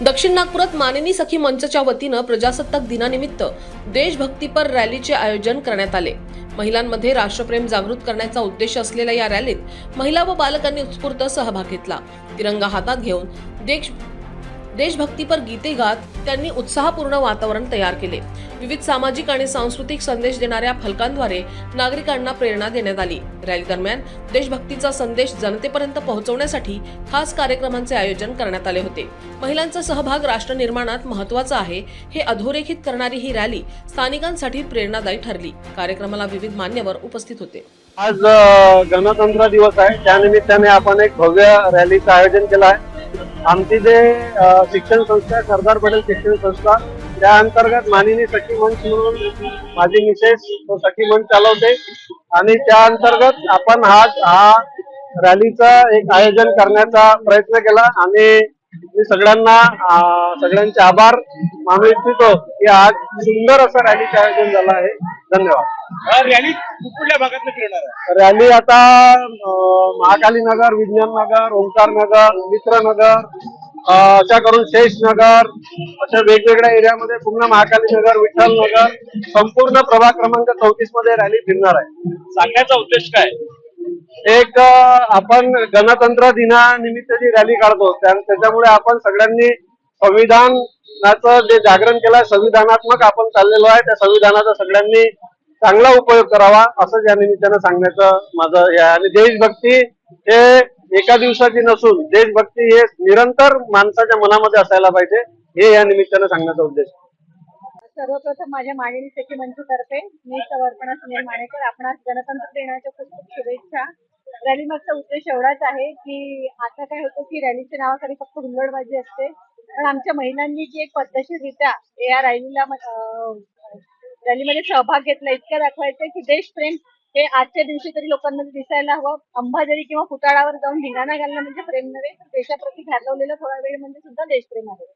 दक्षिण नागपुरात मानिनी सखी मंचच्या वतीनं प्रजासत्ताक दिनानिमित्त देशभक्तीपर रॅलीचे आयोजन करण्यात आले. महिलांमध्ये राष्ट्रप्रेम जागृत करण्याचा उद्देश असलेल्या या रॅलीत महिला व बालकांनी उत्स्फूर्त सहभाग घेतला. तिरंगा हातात घेऊन देश देशभक्तीपर गीते गात त्यांनी उत्साहपूर्ण वातावरण तयार केले. विविध सामाजिक आणि सांस्कृतिक संदेश देणाऱ्या फलकांद्वारे नागरिकांना प्रेरणा देण्यात आली. रॅली दरम्यान देशभक्तीचा संदेश जनतेपर्यंत पोहोचवण्यासाठी खास कार्यक्रमांचे आयोजन करण्यात आले होते. महिलांचा सहभाग राष्ट्र निर्माणात महत्त्वाचा आहे हे अधोरेखित करणारी ही रॅली स्थानिकांसाठी प्रेरणादायी ठरली. कार्यक्रमाला विविध मान्यवर उपस्थित होते. आज गणतंत्र दिवस आहे. त्यानिमित्ताने आपण एक भव्य रॅलीचं आयोजन केलं आहे. आमची जे शिक्षण संस्था आहे, सरदार पटेल शिक्षण संस्था त्या अंतर्गत मानिनी सखी मंच म्हणून माझी मिसेस तो सखी मंच चालवते. आणि त्या अंतर्गत आपण हा हा रॅलीचा एक आयोजन करण्याचा प्रयत्न केला. आणि मी सगळ्यांना सगळ्यांचे आभार मानू इच्छितो की आज सुंदर असं रॅलीचं आयोजन झालं आहे. धन्यवाद. रॅली कुठल्या भागात फिरणार आहे? रॅली आता महाकाली नगर विज्ञान नगर ओंकार नगर मित्रनगर अं, अशा करून शेष नगर अशा वेगवेगळ्या एरियामध्ये पूर्ण महाकाली नगर विठ्ठल नगर संपूर्ण प्रभाग क्रमांक चौतीसमध्ये रॅली फिरणार आहे. सांगण्याचा उद्देश काय? एक आपण गणतंत्र दिनानिमित्त जी रॅली काढतो त्याच्यामुळे आपण सगळ्यांनी संविधानाचं जे जागरण केलं आहे संविधानात्मक आपण चाललेलो आहे त्या संविधानाचा सगळ्यांनी चांगला उपयोग करावा असं या निमित्तानं सांगण्याचं माझं हे आहे. आणि देशभक्ती हे एका दिवसाची नसून देशभक्ती हे निरंतर माणसाच्या मनामध्ये असायला पाहिजे हे या निमित्तानं सांगण्याचा उद्देश आहे. सर्वप्रथम माझ्या मांडणी सखी मंचतर्फे मी समर्पणा सुनील माणेकर आपणास गणतंत्र दिनाच्या खूप खूप शुभेच्छा. रॅली मागचा उद्देश एवढाच आहे की आता काय होतं की रॅलीच्या नावाखाली फक्त हुल्लडबाजी असते. पण आमच्या महिलांनी जी एक पद्धतशीरित्या या रॅलीला रॅलीमध्ये सहभाग घेतला इतकं दाखवायचं की देशप्रेम हे आजच्या दिवशी तरी लोकांमध्ये दिसायला हवं. अंबाझरी किंवा फुटाळावर जाऊन धिंगाणा घालणं म्हणजे प्रेम नव्हे देशाप्रती घालवलेलं थोडा वेळ म्हणजे सुद्धा देशप्रेम आहे.